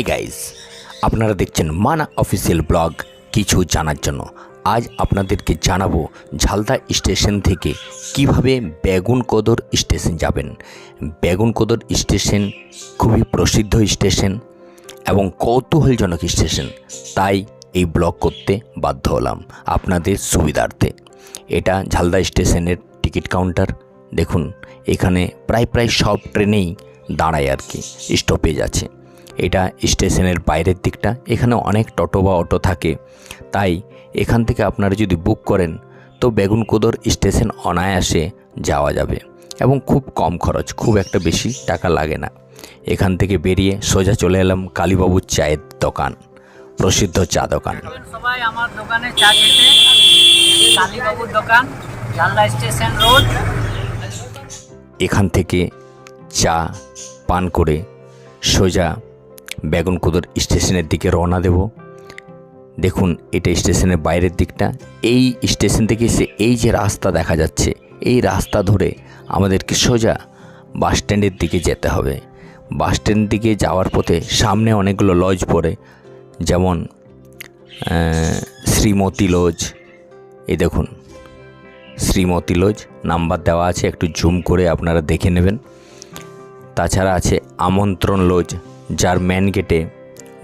Hi guys আপনারা দেখছেন মানা অফিসিয়াল ব্লগ কিছু জানার জন্য। আজ আপনাদেরকে জানাব ঝালদা স্টেশন থেকে কীভাবে বেগুনকোদর স্টেশন যাবেন। বেগুনকোদর স্টেশন খুবই প্রসিদ্ধ স্টেশন এবং কৌতূহলজনক স্টেশন, তাই এই ব্লগ করতে বাধ্য হলাম আপনাদের সুবিধার্থে। এটা ঝালদা স্টেশনের টিকিট কাউন্টার, দেখুন, এখানে প্রায় প্রায় সব ট্রেনেই দাঁড়ায় আর কি, স্টপেজ আছে। এটা স্টেশনের বাইরের দিকটা। এখানে অনেক টোটো বা অটো থাকে। তাই এখান থেকে আপনারা যদি বুক করেন তো বেগুনকোদর স্টেশন অনায়াসে যাওয়া যাবে এবং খুব কম খরচ খুব একটা বেশি টাকা লাগে না। এখান থেকে বেরিয়ে সোজা চলে এলাম কালীবাবুর চায়ের দোকান প্রসিদ্ধ চা দোকান। সবাই আমার দোকানে চা খেতে কালীবাবুর দোকান ঝালদা স্টেশন রোড। এখান থেকে চা পান করে সোজা বেগুনকুদর স্টেশনের দিকে রওনা দেব। দেখুন, এটা স্টেশনের বাইরের দিকটা। এই স্টেশন থেকে এসে এই যে রাস্তা দেখা যাচ্ছে, এই রাস্তা ধরে আমাদেরকে সোজা বাস স্ট্যান্ডের দিকে যেতে হবে। বাস স্ট্যান্ড দিকে যাওয়ার পথে সামনে অনেকগুলো লজ পড়ে, যেমন শ্রীমতী লজ। এই দেখুন, শ্রীমতী লজ, নাম্বার দেওয়া আছে, একটু জুম করে আপনারা দেখে নেবেন। তাছাড়া আছে আমন্ত্রণ লজ। যার ম্যান গেটে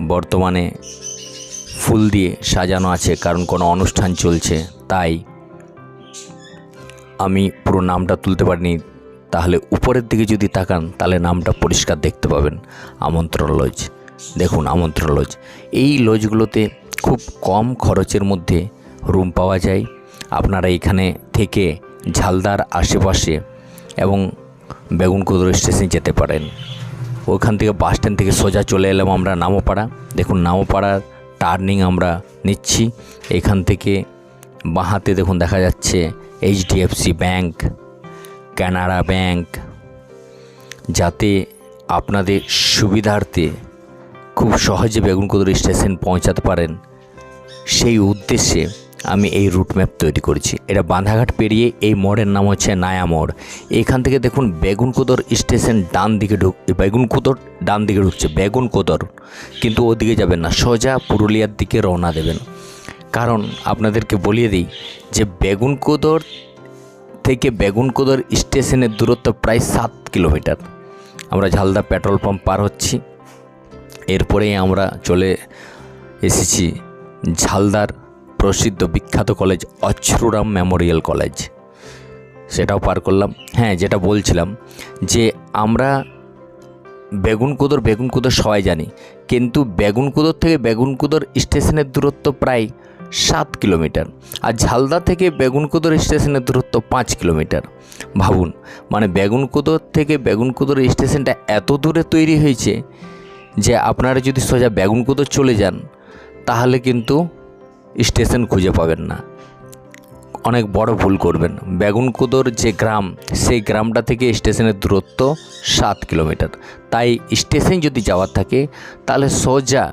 বর্তমানে ফুল দিয়ে সাজানো আছে, কারণ কোনো অনুষ্ঠান চলছে, তাই আমি পুরো নামটা তুলতে পারিনি। তাহলে উপরের দিকে যদি তাকান, তাহলে নামটা পরিষ্কার দেখতে পাবেন। আমন্ত্রণ লজ দেখুন, আমন্ত্রণ লজ এই লজগুলোতে খুব কম খরচের মধ্যে রুম পাওয়া যায়। আপনারা এখানে থেকে ঝালদার আশেপাশে এবং বেগুনকুদর স্টেশন যেতে পারেন। ওখান থেকে বাস স্ট্যান্ড থেকে সোজা চলে এলাম আমরা নামোপাড়া। দেখুন নামোপাড়ার টার্নিং আমরা নিচ্ছি। এখান থেকে বাঁহাতে দেখুন দেখা যাচ্ছে এইচডিএফসি ব্যাংক, কানাড়া ব্যাংক। যাতে আপনাদের সুবিধার্থে খুব সহজে বেগুনকুদর স্টেশন পৌঁছাতে পারেন। সেই উদ্দেশ্যে আমি এই রুট ম্যাপ তৈরি করেছি। এটা বাঁধাঘাট পেরিয়ে এই মোড়ের নাম হচ্ছে নায়া মোড়। এখান থেকে দেখুন বেগুনকুদর স্টেশন ডান দিকে ঢুক বেগুনকুদর ডান দিকে ঢুকছে বেগুনকুদর কিন্তু ওদিকে যাবেন না, সোজা পুরুলিয়ার দিকে রওনা দেবেন। কারণ আপনাদেরকে বলিয়ে দিই যে বেগুনকুদর থেকে বেগুনকুদর স্টেশনের দূরত্ব প্রায় সাত কিলোমিটার। আমরা ঝালদা পেট্রোল পাম্প পার হচ্ছি। এরপরেই আমরা চলে এসেছি ঝালদার প্রসিদ্ধ বিখ্যাত কলেজ অচ্ছ্রুরাম মেমোরিয়াল কলেজ। সেটাও পার করলাম। হ্যাঁ যেটা বলছিলাম যে আমরা বেগুনকুদর বেগুনকুদর সবাই জানি, কিন্তু বেগুনকুদর থেকে বেগুনকুদর স্টেশনের দূরত্ব প্রায় সাত কিলোমিটার আর ঝালদা থেকে বেগুনকুদর স্টেশনের দূরত্ব পাঁচ কিলোমিটার। ভাবুন মানে বেগুনকুদর থেকে বেগুনকুদর স্টেশনটা এত দূরে তৈরি হয়েছে যে আপনারা যদি সোজা বেগুনকুদর চলে যান, তাহলে কিন্তু স্টেশন খুঁজে পাবেন না। অনেক বড় ভুল করবেন। বেগুনকুদর যে গ্রাম, সেই গ্রামটা থেকে স্টেশনের দূরত্ব সাত কিলোমিটার। তাই স্টেশন যদি যাওয়ার থাকে, তাহলে সোজা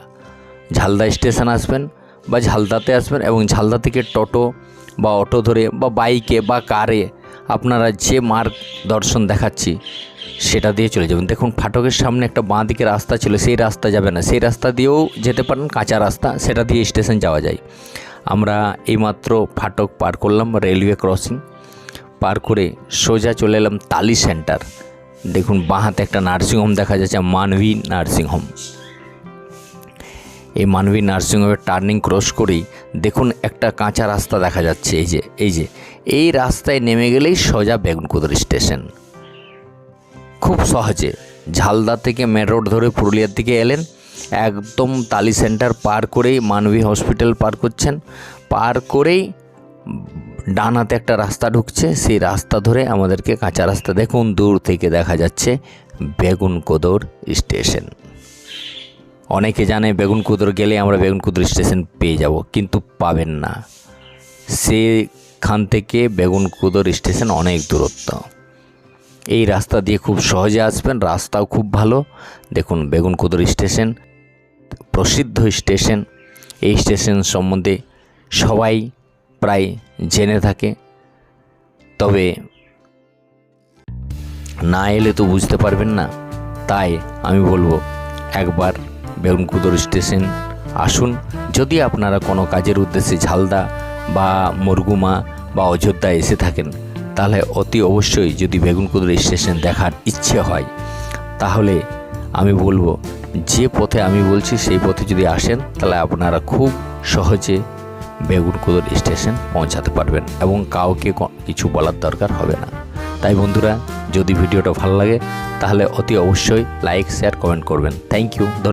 ঝালদা স্টেশন আসবেন বা ঝালদাতে আসবেন এবং ঝালদা থেকে টোটো বা অটো ধরে বা বাইকে বা কারে আপনারা যে মার্গ দর্শন দেখাচ্ছি সেটা দিয়ে চলে যাবেন। দেখুন, ফাটকের সামনে একটা বাঁ দিকে রাস্তা ছিল, সেই রাস্তা যাবে না। সেই রাস্তা দিয়েও যেতে পারেন, কাঁচা রাস্তা, সেটা দিয়ে স্টেশন যাওয়া যায়। আমরা এইমাত্র ফাটক পার করলাম, রেলওয়ে ক্রসিং। পার করে সোজা চলে এলাম তালি সেন্টার। দেখুন, বাঁ হাতে একটা নার্সিংহোম দেখা যাচ্ছে, মানভী নার্সিংহোম। এই মানবী নার্সিংহোমের টার্নিং ক্রস করেই দেখুন, একটা কাঁচা রাস্তা দেখা যাচ্ছে, এই যে এই যে। এই রাস্তায় নেমে গেলেই সোজা বেগুনকুদর স্টেশন। খুব সহজে। ঝালদা থেকে মেন রোড ধরে পুরুলিয়ার দিকে এলেন। একদম তালি সেন্টার পার করেই মানবী হসপিটাল পার করছেন। পার করেই ডান হাতে একটা রাস্তা ঢুকছে। সেই রাস্তা ধরে আমাদেরকে কাঁচা রাস্তা দেখুন। দূর থেকে দেখা যাচ্ছে বেগুনকোদর স্টেশন। অনেকে জানে বেগুনকুদর গেলে আমরা বেগুনকুদর স্টেশন পেয়ে যাব, কিন্তু পাবেন না। সেখান থেকে বেগুনকুদর স্টেশন অনেক দূরত্ব। এই রাস্তা দিয়ে খুব সহজে আসবেন, রাস্তাও খুব ভালো। দেখুন বেগুনকুদর স্টেশন, প্রসিদ্ধ স্টেশন। এই স্টেশন সম্বন্ধে সবাই প্রায় জেনে থাকে। তবে না এলে তো বুঝতে পারবেন না। তাই আমি বলব, একবার বেগুনকুদর স্টেশন আসুন। যদি আপনারা কোনো কাজের উদ্দেশ্যে ঝালদা বা মুরগুমা বা অযোধ্যা এসে থাকেন তাহলে অতি অবশ্যই যদি বেগুনকুদর স্টেশন দেখার ইচ্ছে হয়, তাহলে আমি বলব, যে পথে আমি বলছি সেই পথে যদি আসেন, তাহলে আপনারা খুব সহজে বেগুনকুদর স্টেশন পৌঁছাতে পারবেন এবং কাউকে কিছু বলার দরকার হবে না। তাই বন্ধুরা, যদি ভিডিওটা ভালো লাগে, তাহলে অতি অবশ্যই লাইক শেয়ার কমেন্ট করবেন। Thank you